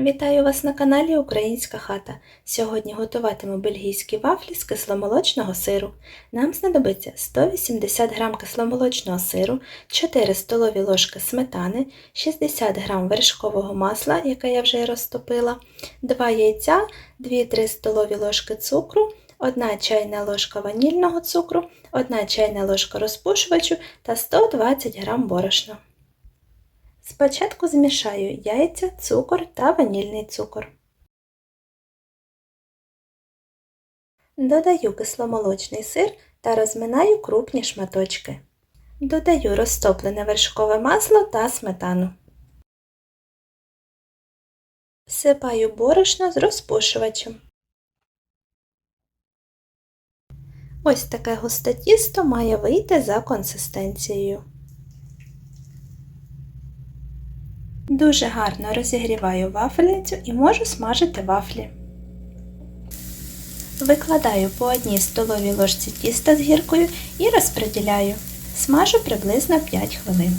Вітаю вас на каналі Українська хата. Сьогодні готуватиму бельгійські вафлі з кисломолочного сиру. Нам знадобиться 180 г кисломолочного сиру, 4 столові ложки сметани, 60 г вершкового масла, яке я вже розтопила, 2 яйця, 2-3 столові ложки цукру, 1 чайна ложка ванільного цукру, 1 чайна ложка розпушувачу та 120 г борошна. Спочатку змішаю яйця, цукор та ванільний цукор. Додаю кисломолочний сир та розминаю крупні шматочки. Додаю розтоплене вершкове масло та сметану. Всипаю борошно з розпушувачем. Ось таке густе тісто має вийти за консистенцією. Дуже гарно розігріваю вафельницю і можу смажити вафлі. Викладаю по одній столовій ложці тіста з гіркою і розподіляю. Смажу приблизно 5 хвилин.